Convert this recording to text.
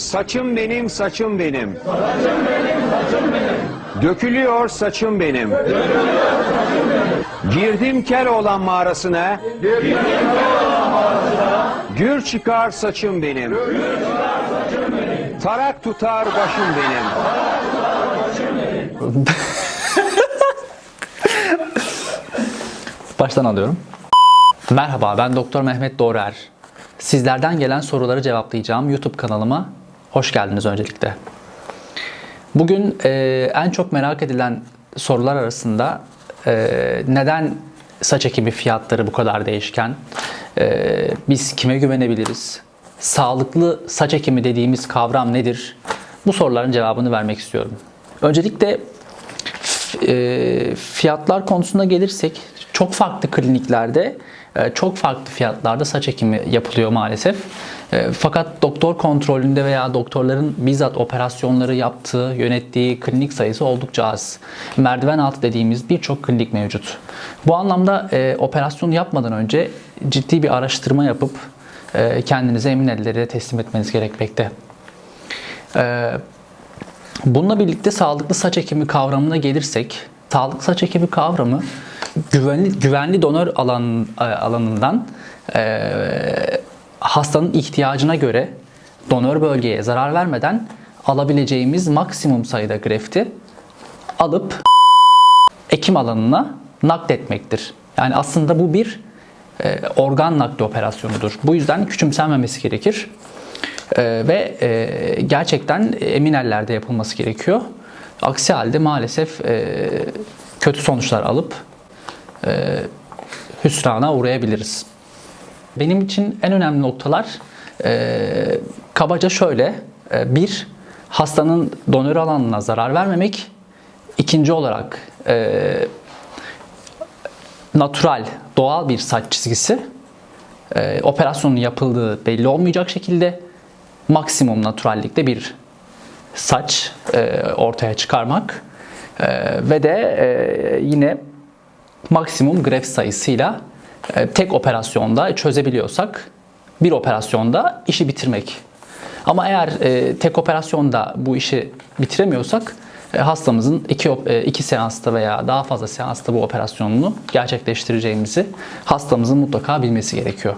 Saçım benim, saçım benim. Dökülüyor saçım benim. Girdim Keloğlan mağarasına. Gür çıkar saçım benim. Tarak tutar başım benim. Baştan alıyorum. Merhaba ben Doktor Mehmet Doğrer. Sizlerden gelen soruları cevaplayacağım YouTube kanalıma hoş geldiniz öncelikle. Bugün e, en çok merak edilen sorular arasında e, neden saç ekimi fiyatları bu kadar değişken? E, biz kime güvenebiliriz? Sağlıklı saç ekimi dediğimiz kavram nedir? Bu soruların cevabını vermek istiyorum. Öncelikle fiyatlar konusuna gelirsek çok farklı kliniklerde e, çok farklı fiyatlarda saç ekimi yapılıyor maalesef. E, Fakat doktor kontrolünde veya doktorların bizzat operasyonları yaptığı, yönettiği klinik sayısı oldukça az. Merdiven altı dediğimiz birçok klinik mevcut. Bu anlamda e, operasyon yapmadan önce ciddi bir araştırma yapıp e, kendinizi emin ellere teslim etmeniz gerekmekte. Bununla birlikte sağlıklı saç ekimi kavramına gelirsek, sağlıklı saç ekimi kavramı güvenli güvenli donör alan e, alanından e, hastanın ihtiyacına göre donör bölgeye zarar vermeden alabileceğimiz maksimum sayıda grefti alıp ekim alanına nakletmektir. Yani aslında bu bir e, organ nakli operasyonudur. Bu yüzden küçümsenmemesi gerekir. E, ve e, gerçekten emin ellerde yapılması gerekiyor. Aksi halde maalesef e, kötü sonuçlar alıp e, hüsrana uğrayabiliriz. Benim için en önemli noktalar kabaca şöyle. Bir, hastanın donör alanına zarar vermemek. İkinci olarak natural, doğal bir saç çizgisi. Operasyonun yapıldığı belli olmayacak şekilde maksimum naturallikte bir saç e, ortaya çıkarmak E, ve de e, yine maksimum greft sayısıyla e, tek operasyonda çözebiliyorsak bir operasyonda işi bitirmek. Ama eğer e, tek operasyonda bu işi bitiremiyorsak e, hastamızın iki, e, iki seansta veya daha fazla seansta bu operasyonunu gerçekleştireceğimizi hastamızın mutlaka bilmesi gerekiyor.